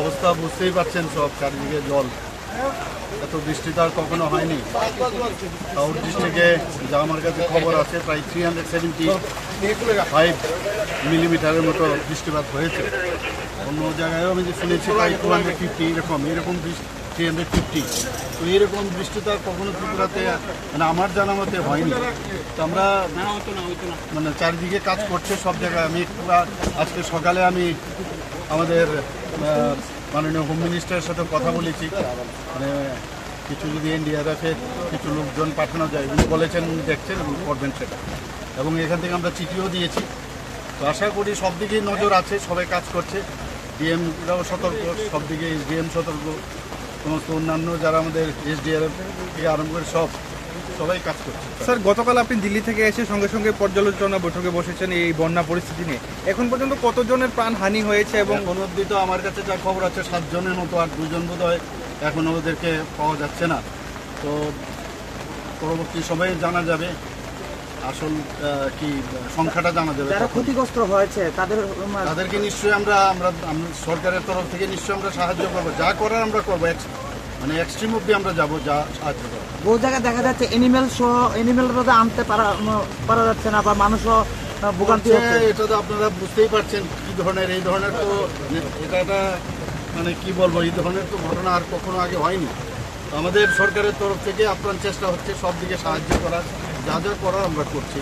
অবস্থা বুঝতেই পারছেন সব চারিদিকে জল। এত বৃষ্টি তো আর কখনো হয়নি। সাউথ ডিস্ট্রিক্টে যা আমার কাছে খবর আছে, প্রায় থ্রি হান্ড্রেড সেভেন্টি ফাইভ মিলিমিটারের মতো বৃষ্টিপাত হয়েছে। অন্য জায়গায়ও আমি যে শুনেছি, প্রায় টু হান্ড্রেড ফিফটি এরকম এরকম থ্রি হান্ড্রেড ফিফটি তো এরকম বৃষ্টি তো আর কখনো ত্রিপুরাতে মানে আমার জানা মতে হয়নি। তো আমরা মানে চারিদিকে কাজ করছে সব জায়গায়। আমি আজকে সকালে আমি আমাদের মাননীয় হোম মিনিস্টারের সাথে কথা বলেছি। মানে কিছু যদি এনডিআরএফের কিছু লোকজন পাঠানো যায়, উনি বলেছেন, দেখছেন এবং করবেন সেটা। এবং এখান থেকে আমরা চিঠিও দিয়েছি। তো আশা করি সব দিকেই নজর আছে, সবাই কাজ করছে। ডিএমরাও সতর্ক, সব দিকে ডিএম সতর্ক। সমস্ত অন্যান্য যারা আমাদের এসডিআরএফ থেকে আরম্ভ করে সব সবাই কাজ করছে। স্যার গতকাল আপনি দিল্লি থেকে এসে সঙ্গে সঙ্গে পর্যালোচনা বৈঠকে বসেছেন এই বন্যা পরিস্থিতি নিয়ে। এখন পর্যন্ত কতজনের প্রাণ হানি হয়েছে এবং এখন অব্দি তো আমার কাছে যা খবর আছে সাতজনের মতো আর দুজন বোধ হয় এখনও ওদেরকে পাওয়া যাচ্ছে না। তো পরবর্তী সময়ে জানা যাবে আসল কি সংখ্যাটা জানা যাবে যারা ক্ষতিগ্রস্ত হয়েছে তাদের তাদেরকে নিশ্চয়ই আমরা আমরা সরকারের তরফ থেকে নিশ্চয়ই আমরা সাহায্য করব। যা করার আমরা করব মানে এক্সট্রিম অব্দি আমরা যাব যা সাহায্য করব বহু জায়গায় দেখা যাচ্ছে এনিমেল সহ এনিমেল রোধে আনতে পারা পারা যাচ্ছে না বা মানুষও ভোগান্তি হচ্ছে এটা তো আপনারা বুঝতেই পারছেন কি ধরনের এই ধরনের তো এটা একটা মানে কি বলব এই ধরনের তো ঘটনা আর কখনো আগে হয়নি। আমাদের সরকারের তরফ থেকে আপ্রাণ চেষ্টা হচ্ছে সব দিকে সাহায্য করার যা যা করার আমরা করছি।